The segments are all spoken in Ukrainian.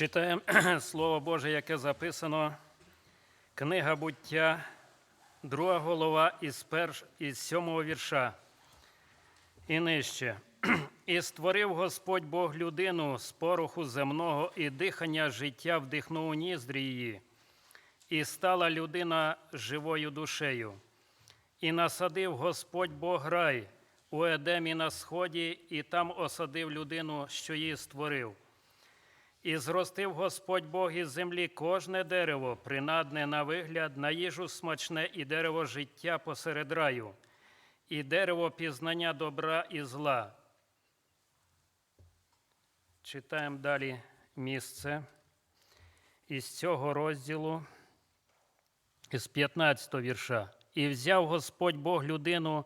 Читаємо Слово Боже, яке записано. Книга буття, друга голова із, перш, із сьомого вірша. І нижче. І створив Господь Бог людину з пороху земного, і дихання життя вдихнув у ніздрі її, і стала людина живою душею. І насадив Господь Бог рай у Едемі на сході, і там осадив людину, що її створив. І зростив Господь Бог із землі кожне дерево, принадне на вигляд, на їжу смачне і дерево життя посеред раю, і дерево пізнання добра і зла. Читаємо далі місце із цього розділу, із 15 вірша. І взяв Господь Бог людину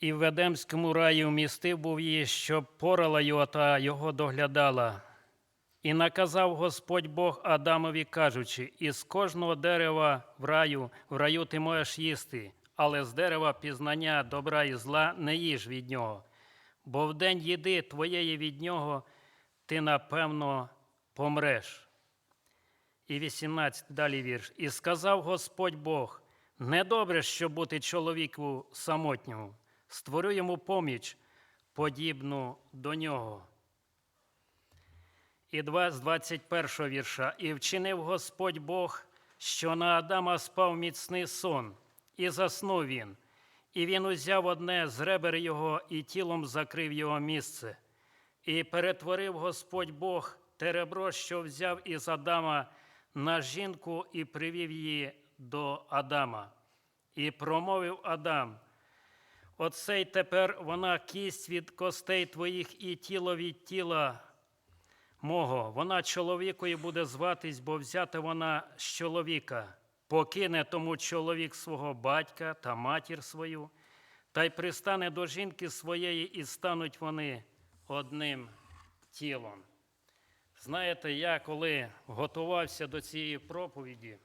і в Едемському раї вмістив був її, щоб порала його та його доглядала. І наказав Господь Бог Адамові, кажучи: із кожного дерева в раю, в раю ти можеш їсти, але з дерева пізнання добра і зла не їж від нього. Бо в день їди твоєї від нього ти напевно помреш. І 18 далі вірш. І сказав Господь Бог: недобре, щоб бути чоловіку самотньому створю йому поміч, подібну до нього. І два з 21 вірша. І вчинив Господь Бог, що на Адама спав міцний сон, і заснув він. І він узяв одне з ребер його і тілом закрив його місце. І перетворив Господь Бог те ребро, що взяв із Адама на жінку, і привів її до Адама. І промовив Адам. Оцей тепер вона кість від костей твоїх і тіло від тіла мого. Вона чоловікою буде зватись, бо взяти вона з чоловіка, покине тому чоловік свого батька та матір свою, та й пристане до жінки своєї, і стануть вони одним тілом. Знаєте, я коли готувався до цієї проповіді,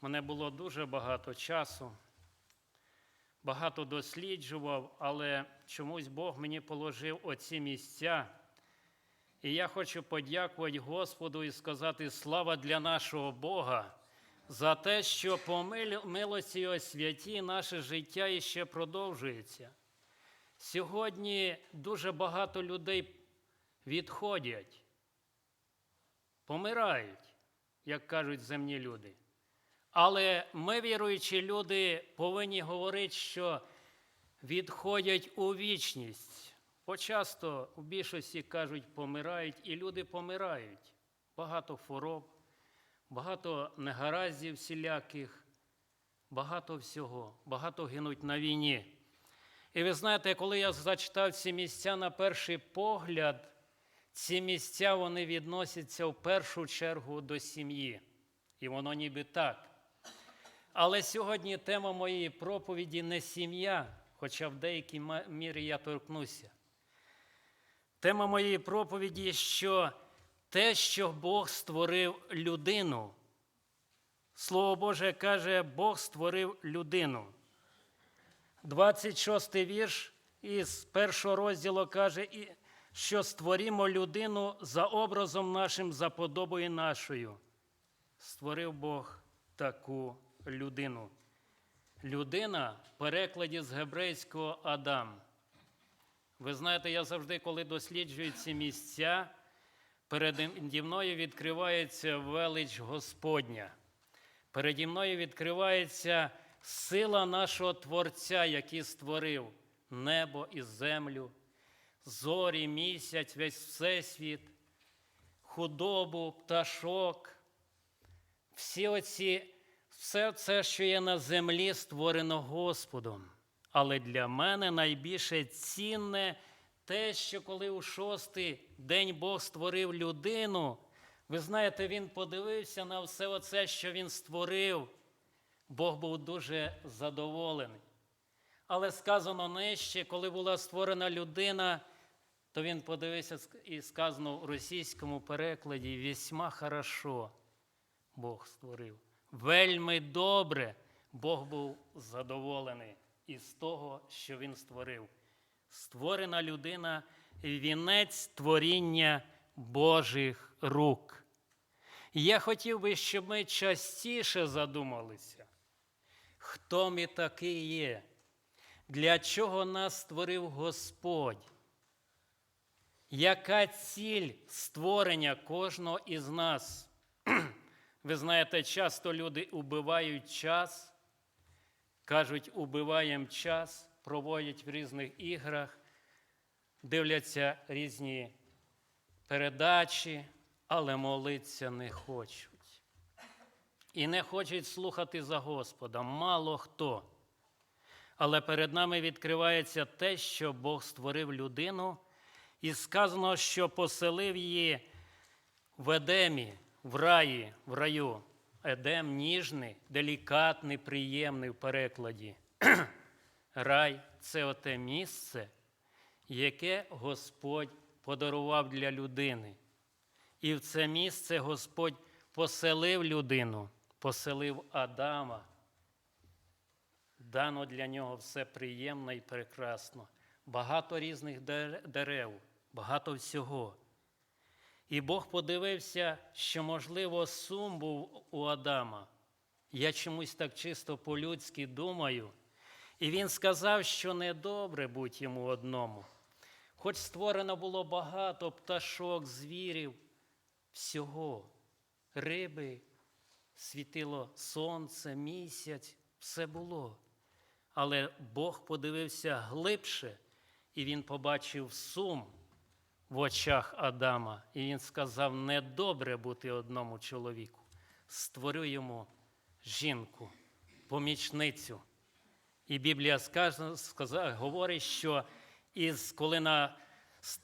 мене було дуже багато часу багато досліджував, але чомусь Бог мені положив оці місця. І я хочу подякувати Господу і сказати слава для нашого Бога за те, що по милості Його святі наше життя іще продовжується. Сьогодні дуже багато людей відходять, помирають, як кажуть земні люди. Але ми, віруючі люди, повинні говорити, що відходять у вічність. Почасто у більшості кажуть, помирають, і люди помирають. Багато хвороб, багато негараздів всіляких, багато всього, багато гинуть на війні. І ви знаєте, коли я зачитав ці місця на перший погляд, ці місця вони відносяться в першу чергу до сім'ї. І воно ніби так. Але сьогодні тема моєї проповіді не сім'я, хоча в деякій мірі я торкнуся. Тема моєї проповіді, що те, що Бог створив людину. Слово Боже каже, Бог створив людину. 26 вірш із першого розділу каже, що створімо людину за образом нашим, за подобою нашою. Створив Бог таку людину. Людина в перекладі з гебрейського Адам. Ви знаєте, я завжди, коли досліджую ці місця, переді мною відкривається велич Господня. Переді мною відкривається сила нашого Творця, який створив небо і землю, зорі, місяць, весь всесвіт, худобу, пташок. Всі оці все це, що є на землі, створено Господом. Але для мене найбільше цінне те, що коли у шостий день Бог створив людину, ви знаєте, Він подивився на все оце, що Він створив. Бог був дуже задоволений. Але сказано нижче, коли була створена людина, то він подивився і сказано в російському перекладі весьма хорошо Бог створив вельми добре, Бог був задоволений із того, що Він створив. Створена людина вінець творіння Божих рук. Я хотів би, щоб ми частіше задумалися, хто ми такий є, для чого нас створив Господь, яка ціль створення кожного із нас. Ви знаєте, часто люди убивають час, кажуть, убиваємо час, проводять в різних іграх, дивляться різні передачі, але молитися не хочуть. І не хочуть слухати за Господа. Мало хто. Але перед нами відкривається те, що Бог створив людину, і сказано, що поселив її в Едемі, в раї, в раю. Едем ніжний, делікатний, приємний в перекладі. Рай це оте місце, яке Господь подарував для людини. І в це місце Господь поселив людину, поселив Адама. Дано для нього все приємно і прекрасно. Багато різних дерев, багато всього. І Бог подивився, що, можливо, сум був у Адама. Я чомусь так чисто по-людськи думаю. І він сказав, що недобре будь йому одному. Хоч створено було багато пташок, звірів, всього, риби, світило сонце, місяць, все було. Але Бог подивився глибше, і він побачив сум в очах Адама. І він сказав: недобре бути одному чоловіку. Створю йому жінку, помічницю. І Біблія скаже, сказа, говорить, що із, коли на,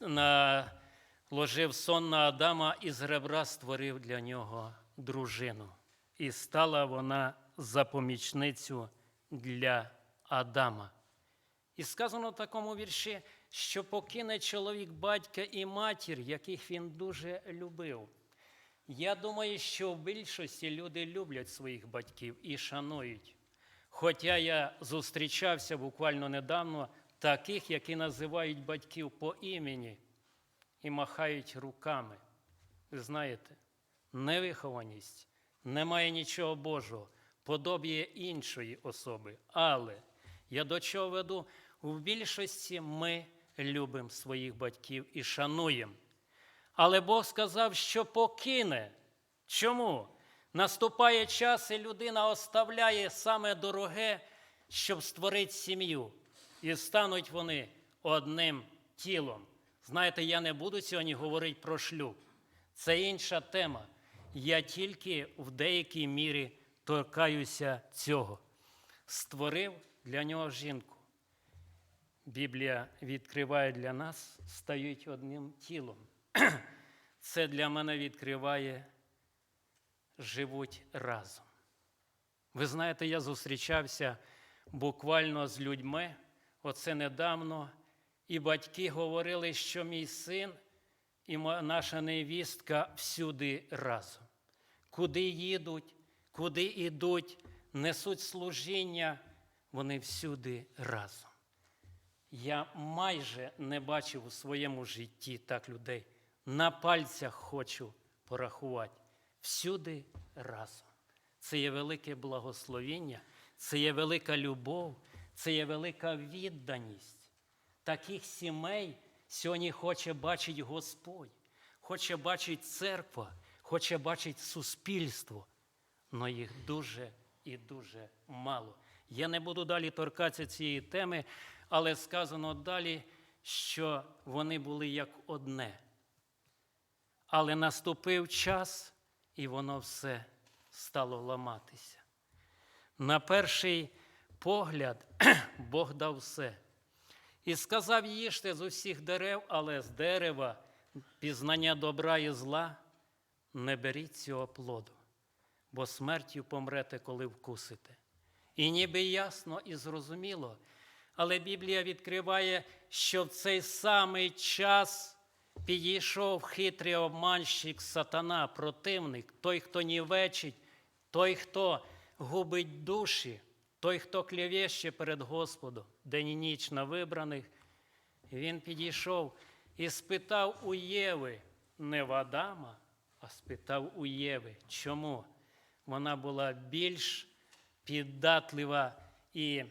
наложив сон на Адама, із ребра створив для нього дружину. І стала вона за помічницю для Адама. І сказано в такому вірші, що покине чоловік батька і матір, яких він дуже любив. Я думаю, що в більшості люди люблять своїх батьків і шанують. Хоча я зустрічався буквально недавно таких, які називають батьків по імені і махають руками. Ви знаєте, невихованість, немає нічого Божого, подобіє іншої особи. Але я до чого веду? В більшості ми любимо своїх батьків і шануємо. Але Бог сказав, що покине. Чому? Наступає час, і людина оставляє саме дороге, щоб створити сім'ю. І стануть вони одним тілом. Знаєте, я не буду сьогодні говорити про шлюб. Це інша тема. Я тільки в деякій мірі торкаюся цього. Створив для нього жінку. Біблія відкриває для нас, стають одним тілом. Це для мене відкриває, живуть разом. Ви знаєте, я зустрічався буквально з людьми, оце недавно, і батьки говорили, що мій син і наша невістка всюди разом. Куди їдуть, куди йдуть, несуть служіння, вони всюди разом. Я майже не бачив у своєму житті так людей. На пальцях хочу порахувати. Всюди разом. Це є велике благословіння, це є велика любов, це є велика відданість. Таких сімей сьогодні хоче бачити Господь, хоче бачити церква, хоче бачити суспільство. але їх дуже і дуже мало. Я не буду далі торкатися цієї теми, але сказано далі, що вони були як одне. Але наступив час, і воно все стало ламатися. На перший погляд Бог дав все. І сказав їжте з усіх дерев, але з дерева пізнання добра і зла не беріть цього плоду, бо смертю помрете, коли вкусите. І ніби ясно і зрозуміло, але Біблія відкриває, що в цей самий час підійшов хитрий обманщик сатана, противник, той, хто нівечить, той, хто губить душі, той, хто клявіще перед Господом, день і ніч на вибраних. Він підійшов і спитав у Єви, не в Адама, а спитав у Єви. Чому? Вона була більш піддатлива і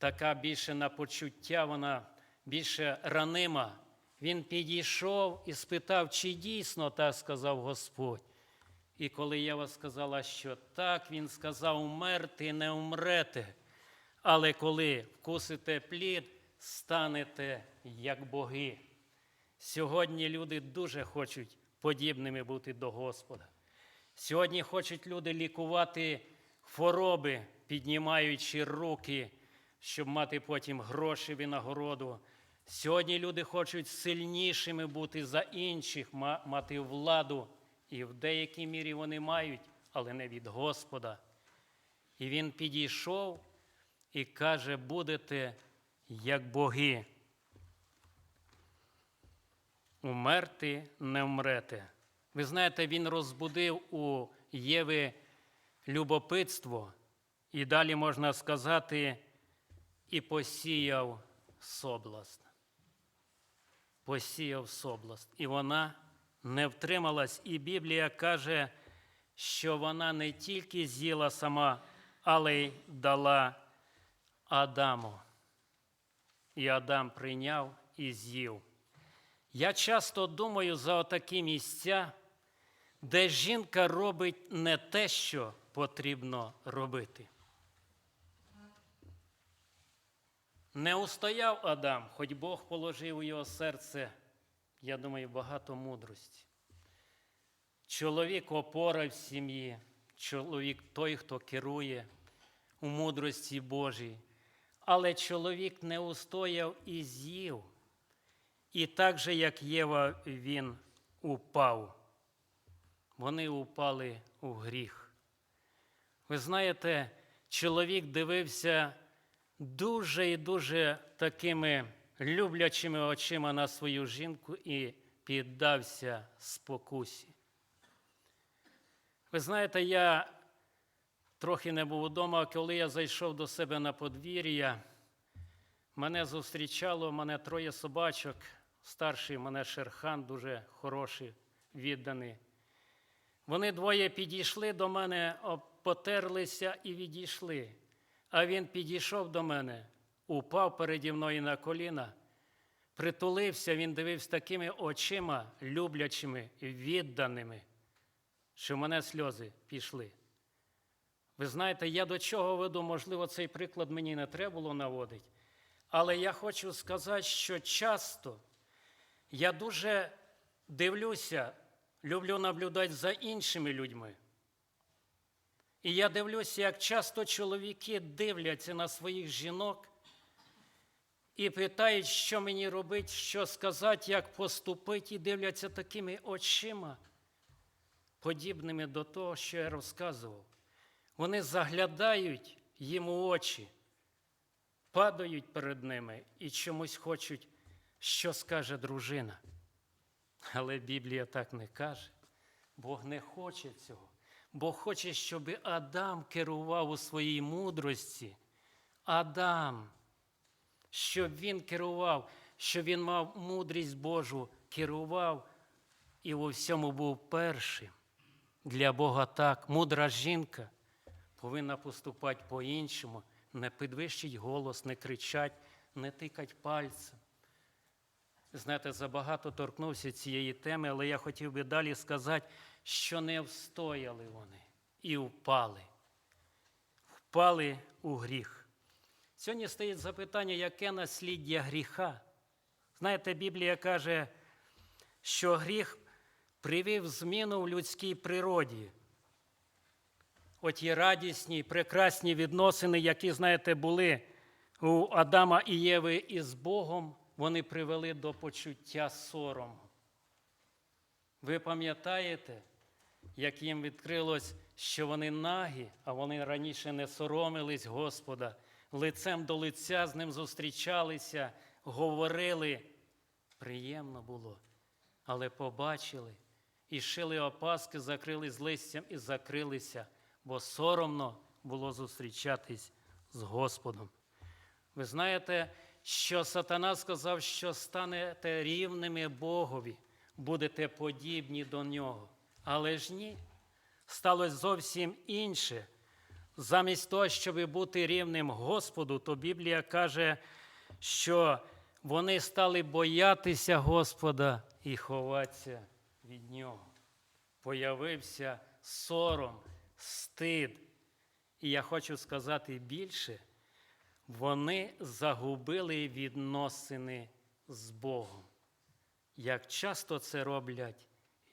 така більше на почуття, вона більше ранима. Він підійшов і спитав, чи дійсно так сказав Господь. І коли Єва сказала, що так, він сказав, умерти не умрете. Але коли вкусите плід, станете як боги. Сьогодні люди дуже хочуть подібними бути до Господа. Сьогодні хочуть люди лікувати хвороби, піднімаючи руки, щоб мати потім гроші винагороду. Сьогодні люди хочуть сильнішими бути за інших, мати владу. І в деякій мірі вони мають, але не від Господа. І він підійшов і каже: будете як боги. Умерти не вмрете. Ви знаєте, він розбудив у Єви любопитство, і далі можна сказати, і посіяв соблазн. Посіяв соблазн. І вона не втрималась. І Біблія каже, що вона не тільки з'їла сама, але й дала Адаму. І Адам прийняв і з'їв. Я часто думаю за отакі місця, де жінка робить не те, що потрібно робити. Не устояв Адам, хоч Бог положив у його серце, я думаю, багато мудрості. Чоловік опора в сім'ї, чоловік той, хто керує у мудрості Божій. Але чоловік не устояв і з'їв. І так же, як Єва, він упав. Вони упали у гріх. Ви знаєте, чоловік дивився дуже і дуже такими люблячими очима на свою жінку і піддався спокусі. Ви знаєте, я трохи не був вдома, коли я зайшов до себе на подвір'я, мене зустрічало, мене троє собачок, старший мене Шерхан, дуже хороший, відданий. Вони двоє підійшли до мене, потерлися і відійшли. А він підійшов до мене, упав переді мною на коліна, притулився, він дивився такими очима, люблячими, відданими, що в мене сльози пішли. Ви знаєте, я до чого веду, можливо, цей приклад мені не треба було наводити. Але я хочу сказати, що часто я дуже дивлюся, люблю наблюдати за іншими людьми. І я дивлюся, як часто чоловіки дивляться на своїх жінок і питають, що мені робити, що сказати, як поступити, і дивляться такими очима, подібними до того, що я розказував. Вони заглядають їм у очі, падають перед ними і чомусь хочуть, що скаже дружина. Але Біблія так не каже. Бог не хоче цього. Бог хоче, щоб Адам керував у своїй мудрості. Адам, щоб він керував, щоб він мав мудрість Божу, керував і у всьому був першим. Для Бога так. Мудра жінка повинна поступати по-іншому, не підвищить голос, не кричать, не тикать пальцем. Знаєте, забагато торкнувся цієї теми, але я хотів би далі сказати, що не встояли вони і впали. Впали у гріх. Сьогодні стоїть запитання, яке насліддя гріха. Знаєте, Біблія каже, що гріх привів зміну в людській природі. Оті радісні, прекрасні відносини, які, знаєте, були у Адама і Єви із Богом, вони привели до почуття сорому. Ви пам'ятаєте, як їм відкрилось, що вони нагі, а вони раніше не соромились Господа, лицем до лиця з ним зустрічалися, говорили. Приємно було, але побачили і шили опаски, закрили з листям і закрилися, бо соромно було зустрічатись з Господом. Ви знаєте, що сатана сказав, що станете рівними Богові. будете подібні до нього. Але ж ні, сталося зовсім інше. Замість того, щоб бути рівним Господу, то Біблія каже, що вони стали боятися Господа і ховатися від Нього. Появився сором, стид. І я хочу сказати більше, вони загубили відносини з Богом. Як часто це роблять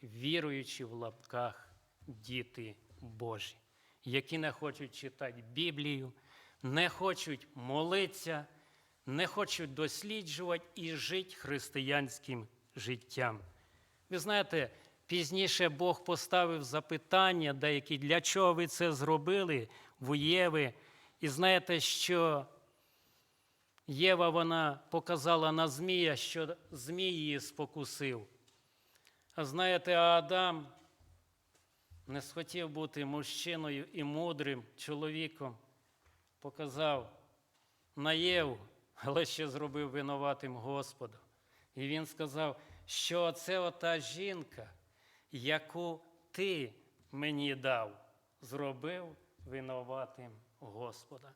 віруючі в лапках діти Божі, які не хочуть читати Біблію, не хочуть молитися, не хочуть досліджувати і жити християнським життям. Ви знаєте, пізніше Бог поставив запитання деякі, для чого ви це зробили в Єви. І знаєте, що Єва вона показала на Змія, що Змій її спокусив. Знаєте, Адам не схотів бути мужчиною і мудрим чоловіком, показав на Єву, але ще зробив винуватим Господа. І він сказав, що це ота жінка, яку ти мені дав, зробив винуватим Господа.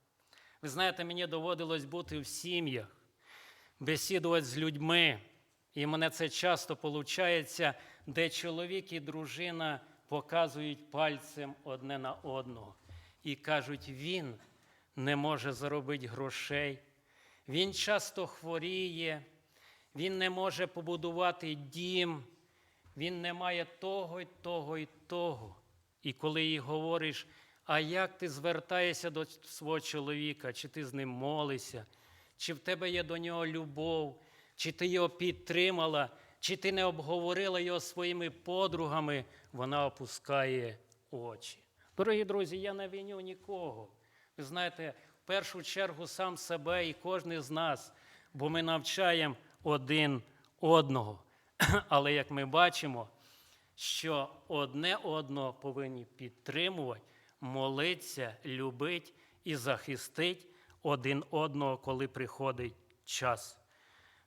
Ви знаєте, мені доводилось бути в сім'ях, бесідувати з людьми. І мене це часто виходить, де чоловік і дружина показують пальцем одне на одного і кажуть, він не може заробити грошей, він часто хворіє, він не може побудувати дім, він не має того, й того, і того. І коли їй говориш, а як ти звертаєшся до свого чоловіка, чи ти з ним молишся, чи в тебе є до нього любов, чи ти його підтримала, чи ти не обговорила його своїми подругами, вона опускає очі. Дорогі друзі, я не виню нікого. Ви знаєте, в першу чергу сам себе і кожен з нас, бо ми навчаємо один одного. Але як ми бачимо, що одне одного повинні підтримувати, молитися, любити і захистити один одного, коли приходить час.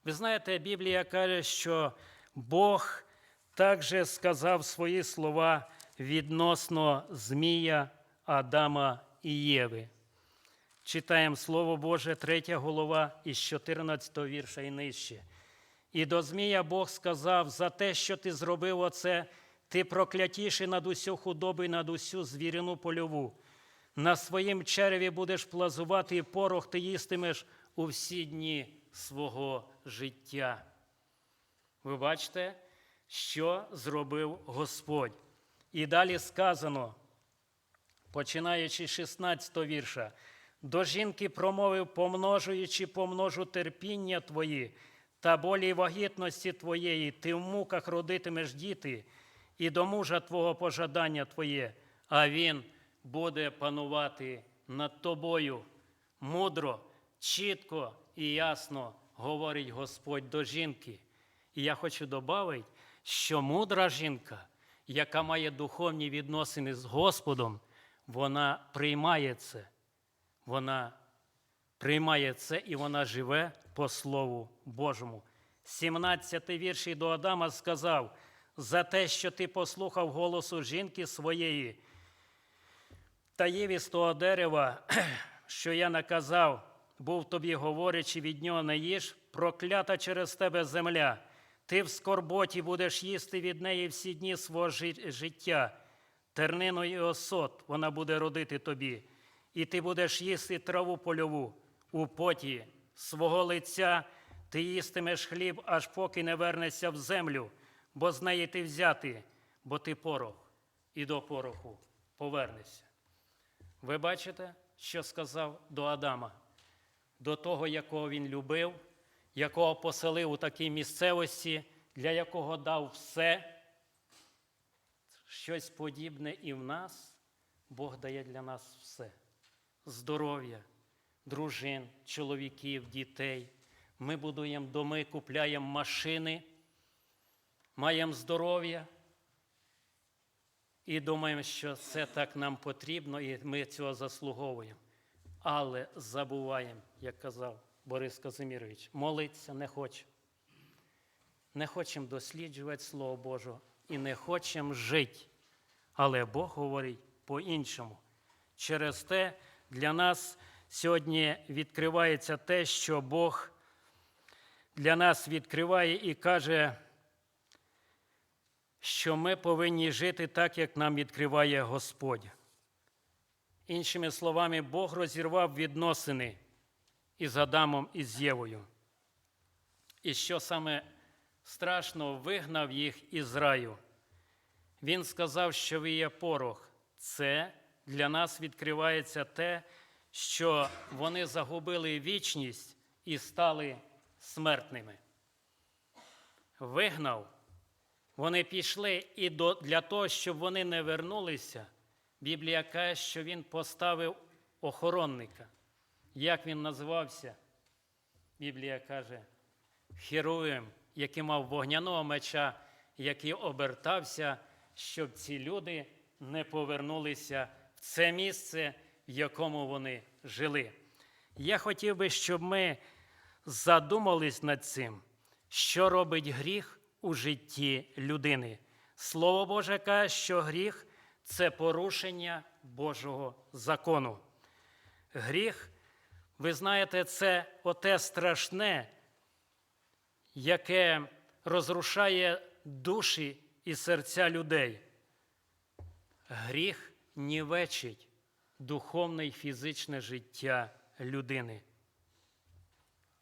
Ви знаєте, Біблія каже, що Бог також сказав свої слова відносно Змія, Адама і Єви. Читаємо Слово Боже, 3 голова із 14 вірша і нижче. І до Змія Бог сказав: за те, що ти зробив оце, ти проклятіший над усю худобу і над усю звірину польову. На своїм череві будеш плазувати, і порох ти їстимеш у всі дні свого життя. Ви бачите, що зробив Господь. І далі сказано, починаючи з 16 вірша, до жінки промовив, помножуючи, помножу терпіння твої та болі вагітності твоєї, ти в муках родитимеш діти, і до мужа твого пожадання твоє, а він буде панувати над тобою. Мудро, чітко і ясно говорить Господь до жінки. І я хочу додати, що мудра жінка, яка має духовні відносини з Господом, вона приймає це. Вона приймає це і вона живе по Слову Божому. 17 вірші до Адама сказав: за те, що ти послухав голосу жінки своєї та їв дерева, що я наказав, був тобі говорячи, від нього не їж, проклята через тебе земля. Ти в скорботі будеш їсти від неї всі дні свого життя. Тернину і осот вона буде родити тобі, і ти будеш їсти траву польову у поті свого лиця. Ти їстимеш хліб, аж поки не вернешся в землю, бо з неї ти взяти, бо ти порох, і до пороху повернешся. Ви бачите, що сказав до Адама, до того, якого він любив, якого поселив у такій місцевості, для якого дав все. Щось подібне і в нас Бог дає для нас все: здоров'я, дружин, чоловіків, дітей. Ми будуємо доми, купляємо машини, маємо здоров'я. І думаємо, що це так нам потрібно, і ми цього заслуговуємо. Але забуваємо, як казав Борис Казимірович, молитися не хоче. не хочемо досліджувати Слово Боже і не хочемо жити. Але Бог говорить по-іншому. Через те для нас сьогодні відкривається те, що Бог для нас відкриває і каже, що ми повинні жити так, як нам відкриває Господь. Іншими словами, Бог розірвав відносини із Адамом і з Євою. І що саме страшно, вигнав їх із раю. Він сказав, що ви є порох. Це для нас відкривається те, що вони загубили вічність і стали смертними. Вигнав. Вони пішли і для того, щоб вони не вернулися, Біблія каже, що він поставив охоронника. Як він називався? Біблія каже, Херуїм, який мав вогняного меча, який обертався, щоб ці люди не повернулися в це місце, в якому вони жили. Я хотів би, щоб ми задумались над цим, що робить гріх у житті людини. Слово Боже каже, що гріх це порушення Божого закону. Гріх, ви знаєте, це оте страшне, яке розрушає душі і серця людей. Гріх нівечить духовне і фізичне життя людини.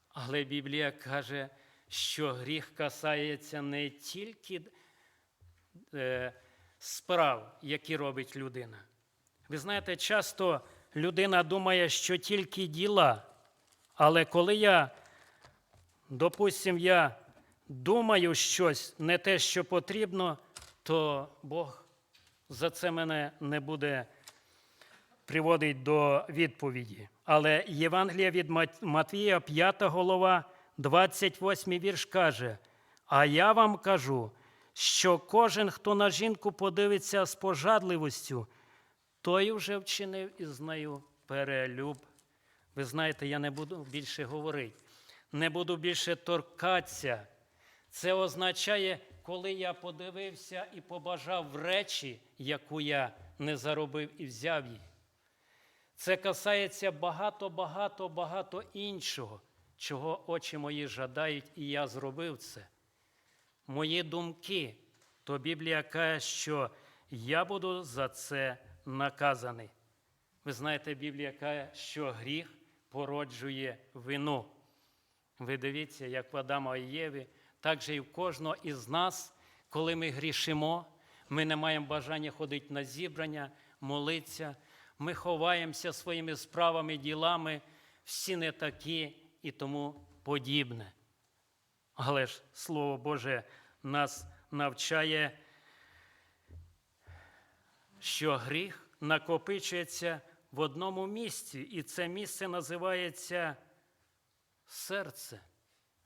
Але Біблія каже, що гріх касається не тільки е, справ, які робить людина. Ви знаєте, часто людина думає, що тільки діла, але коли я, допустим, я думаю щось не те, що потрібно, то Бог за це мене не буде приводить до відповіді. Але Євангелія від Матвія, 5 голова, 28 вірш каже: А я вам кажу, що кожен, хто на жінку подивиться з пожадливостю, той вже вчинив із нею перелюб. Ви знаєте, я не буду більше говорити, не буду більше торкатися. Це означає, коли я подивився і побажав речі, яку я не заробив і взяв її. Це касається багато, багато, багато іншого, чого очі мої жадають, і я зробив це. Мої думки, то Біблія каже, що я буду за це наказаний. Ви знаєте, Біблія каже, що гріх породжує вину. Ви дивіться, як в Адама і Єві, так же і в кожного із нас, коли ми грішимо, ми не маємо бажання ходити на зібрання, молитися, ми ховаємося своїми справами, ділами, всі не такі і тому подібне. Але ж Слово Боже нас навчає, що гріх накопичується в одному місці, і це місце називається серце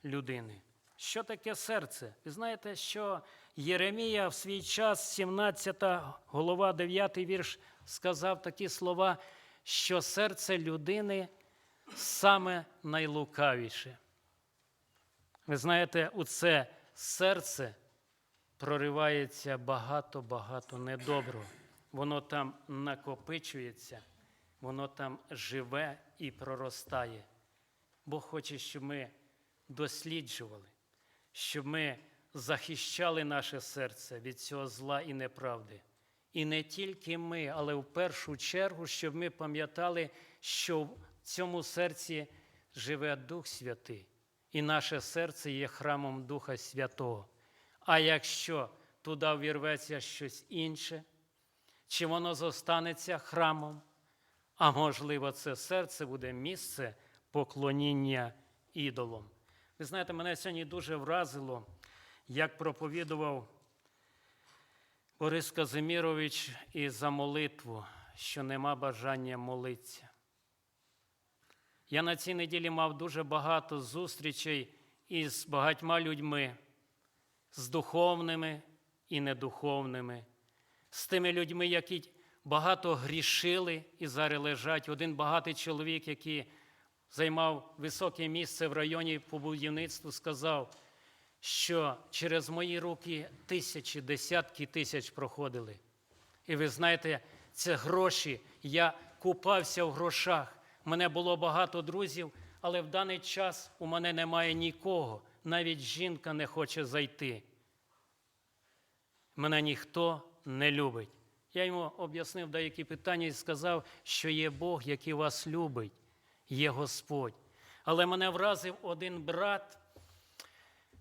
людини. Що таке серце? Ви знаєте, що Єремія в свій час, 17 голова, 9 вірш, сказав такі слова, що серце людини саме найлукавіше. Ви знаєте, у це серце проривається багато-багато недоброго. Воно там накопичується, воно там живе і проростає. Бог хоче, щоб ми досліджували, щоб ми захищали наше серце від цього зла і неправди. І не тільки ми, але в першу чергу, щоб ми пам'ятали, що в цьому серці живе Дух Святий, і наше серце є храмом Духа Святого. А якщо туди вірветься щось інше, чи воно зостанеться храмом, а можливо, це серце буде місце поклоніння ідолам. Ви знаєте, мене сьогодні дуже вразило, як проповідував Борис Казимірович і за молитву, що нема бажання молитися. Я на цій неділі мав дуже багато зустрічей із багатьма людьми, з духовними і недуховними, з тими людьми, які багато грішили і зараз лежать. Один багатий чоловік, який займав високе місце в районі по будівництву, сказав, що через мої руки тисячі, десятки тисяч проходили. І ви знаєте, це гроші. Я купався в грошах. Мене було багато друзів, але в даний час у мене немає нікого. Навіть жінка не хоче зайти. Мене ніхто не любить. Я йому об'яснив деякі питання і сказав, що є Бог, який вас любить, є Господь. Але мене вразив один брат,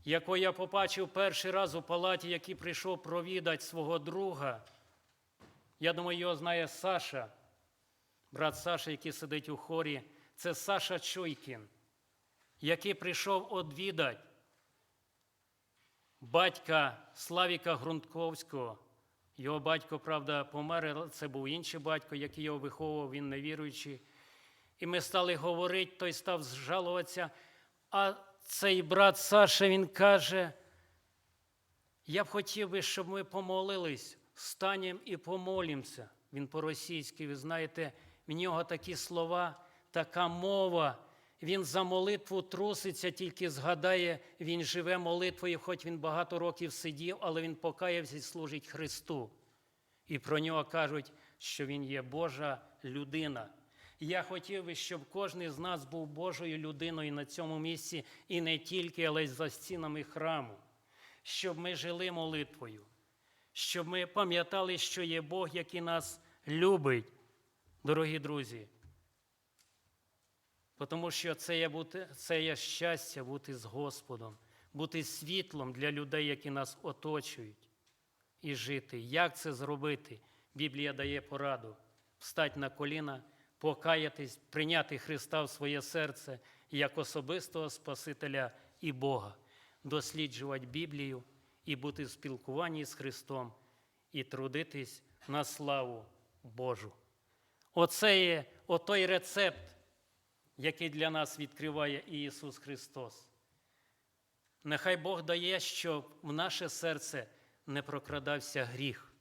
якого я побачив перший раз у палаті, який прийшов провідати свого друга. Я думаю, його знає Саша, брат Саша, який сидить у хорі. Це Саша Чуйкін, який прийшов одвідати батька Славіка Грунтковського. Його батько, правда, помер, це був інший батько, який його виховував, він невіруючий. І ми стали говорити, той став зжалуватися. А цей брат Саша, він каже, я б хотів би, щоб ми помолились, станемо і помолімося. Він по-російськи, ви знаєте, в нього такі слова, така мова. Він за молитву труситься, тільки згадає, він живе молитвою, хоч він багато років сидів, але він покаявся і служить Христу. І про нього кажуть, що він є Божа людина. Я хотів би, щоб кожен з нас був Божою людиною на цьому місці, і не тільки, але й за стінами храму, щоб ми жили молитвою, щоб ми пам'ятали, що є Бог, який нас любить, дорогі друзі. Тому що це є, бути, це є щастя бути з Господом, бути світлом для людей, які нас оточують, і жити. Як це зробити? Біблія дає пораду встати на коліна, покаятись, прийняти Христа в своє серце як особистого Спасителя і Бога, досліджувати Біблію і бути в спілкуванні з Христом, і трудитись на славу Божу. Оце є отой рецепт який для нас відкриває Ісус Христос. Нехай Бог дає, щоб в наше серце не прокрадався гріх.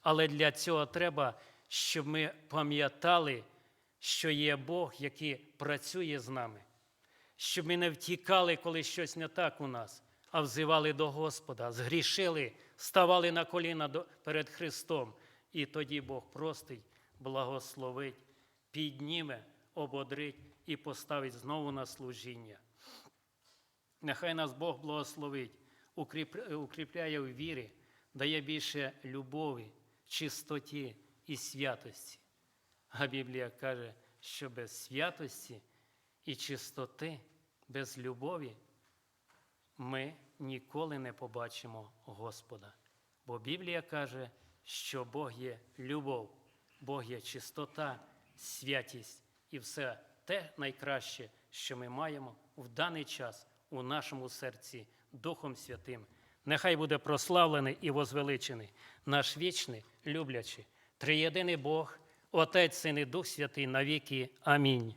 Але для цього треба, щоб ми пам'ятали, що є Бог, який працює з нами, щоб ми не втікали, коли щось не так у нас, а взивали до Господа, згрішили, ставали на коліна перед Христом. І тоді Бог простить, благословить, підніме, ободрить і поставить знову на служіння. Нехай нас Бог благословить, укріпляє в вірі, дає більше любові, чистоті і святості. А Біблія каже, що без святості і чистоти, без любові ми ніколи не побачимо Господа. Бо Біблія каже, що Бог є любов, Бог є чистота, святість і все те найкраще, що ми маємо в даний час у нашому серці Духом Святим. Нехай буде прославлений і возвеличений наш вічний, люблячий, триєдиний Бог, Отець, Син і Дух Святий навіки. Амінь.